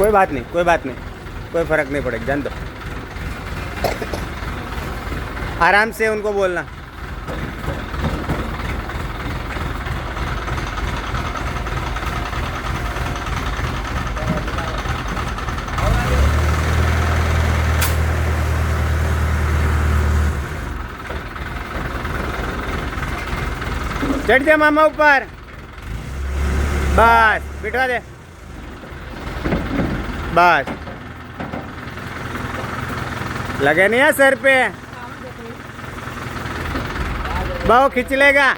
कोई बात नहीं, कोई बात नहीं। कोई फ़र्क नहीं पड़ेगा, जान दो। आराम से उनको बोलना। चढ़ जा मामा ऊपर। बस, बिठवा दे। बस लगे नहीं है सर पे? बहु खींच लेगा।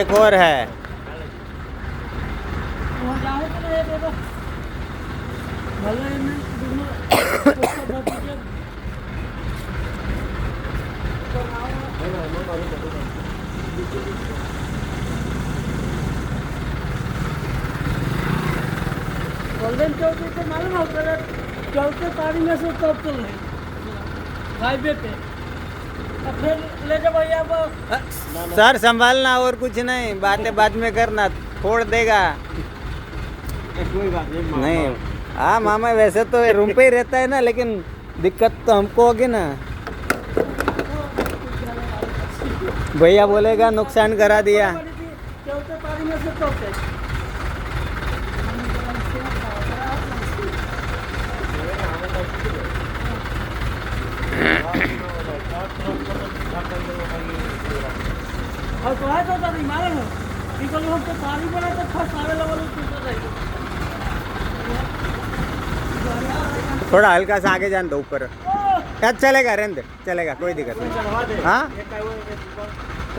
एक और है। गोल्डन चौक पे मालूम है आपका चौथे पानी में से तब चल रहे हाईवे पे फिर ले जाओ भैया वो सर संभालना और कुछ नहीं बातें बाद में करना फोड़ देगा नहीं हाँ मामा वैसे तो रूम पे ही रहता है ना लेकिन दिक्कत तो हमको होगी ना। भैया बोलेगा नुकसान करा दिया। चौथे पानी में से तब चल और तो है तो नहीं मालूम है कि कल हम तो पानी बना तो रही थोड़ा हल्का सा आगे जान दो ऊपर। चलेगा रहने चलेगा कोई दिक्कत नहीं। हाँ?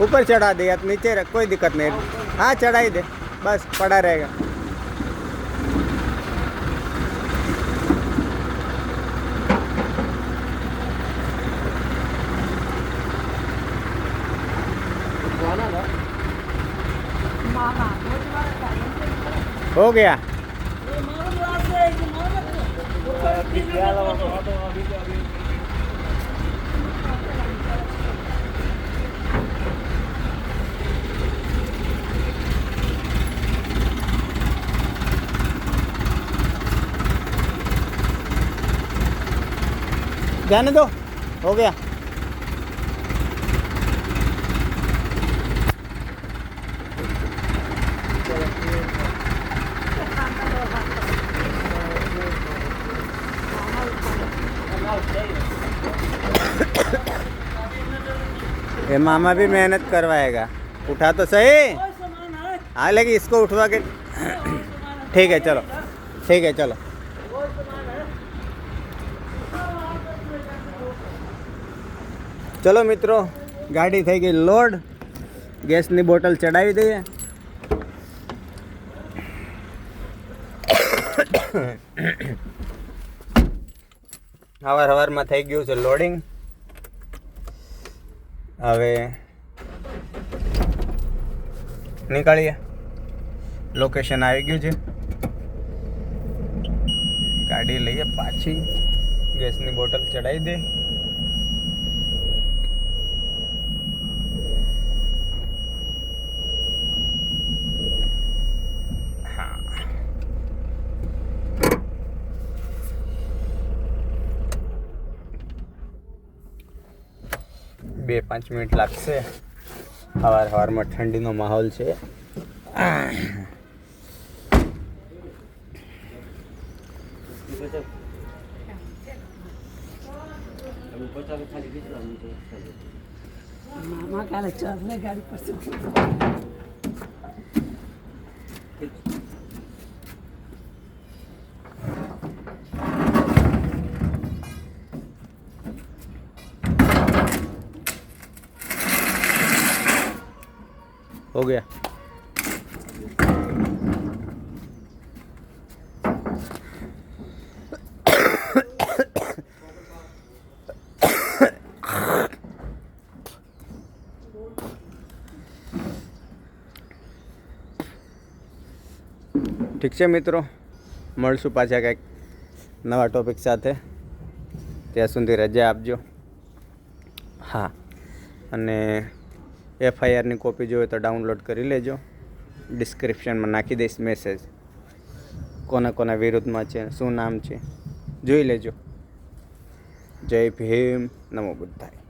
ऊपर चढ़ा दे या नीचे रख कोई दिक्कत नहीं। हाँ चढ़ा ही दे। बस पड़ा रहेगा। हो गया। मालूम रात से एक मालूम ऊपर तीन जाने दो। हो गया। ये मामा भी मेहनत करवाएगा उठा तो सही कोई सामान है हाँ लेकिन इसको उठवा के ठीक है चलो ठीक है चलो कोई सामान है ચલો મિત્રો ગાડી થઈ ગઈ લોડ ગેસની બોટલ ચડાવી દઈએ હવાર હવારમાં થઈ ગયું છે લોડિંગ હવે નીકળીએ. લોકેશન આવી ગયું છે. ગાડી લઈએ પાછી. ગેસની બોટલ ચડાવી દે. બે પાંચ મિનિટ લાગશે. સવાર સવારમાં ઠંડીનો માહોલ છે. મામા ગાડી પર गया ઠીક છે મિત્રો મળશું પાછા કંઈક નવા ટોપિક સાથે ત્યાં સુધી રજા આપજો હા અને એફઆઈઆરની કોપી જોઈએ તો ડાઉનલોડ કરી લેજો. ડિસ્ક્રિપ્શનમાં નાખી દઈશ મેસેજ. કોના કોના વિરુદ્ધમાં છે, શું નામ છે, જોઈ લેજો. જય ભીમ, નમો બુદ્ધાય.